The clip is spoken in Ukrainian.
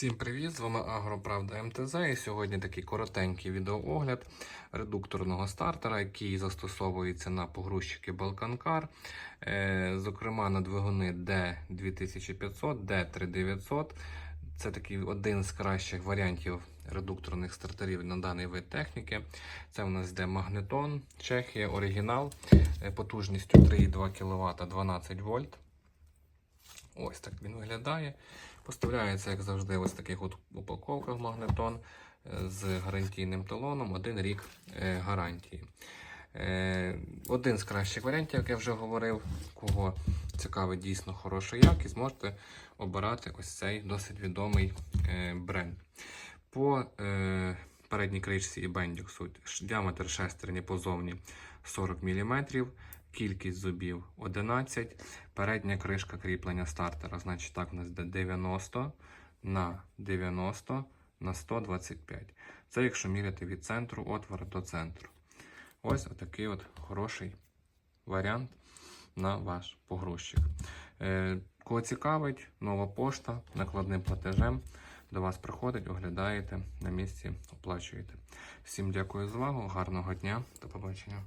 Всім привіт! З вами Агроправда МТЗ. І сьогодні такий коротенький відеоогляд редукторного стартера, який застосовується на погрузчики Балканкар, е, зокрема на двигуни D2500, D3900. Це такий один з кращих варіантів редукторних стартерів на даний вид техніки. Це у нас йде магнетон, Чехія, оригінал е, потужністю 3,2 кВт 12 вольт. Ось так він виглядає. Поставляється, як завжди, ось в таких от упаковках магнетон з гарантійним талоном, один рік е, гарантії. Е, Один з кращих варіантів, як я вже говорив, кого цікавить дійсно хороша якість, можете обирати ось цей досить відомий е, бренд. По передній кришці і бендіксу діаметр шестерні позовні 40 мм, кількість зубів 11, передня кришка кріплення стартера, значить так у нас йде 90 на 90 на 125. Це якщо міряти від центру отвора до центру. Ось отакий от хороший варіант на ваш погрузчик. Е, Кого цікавить, нова пошта накладним платежем до вас приходить, оглядаєте на місці, оплачуєте. Всім дякую за увагу, гарного дня, до побачення.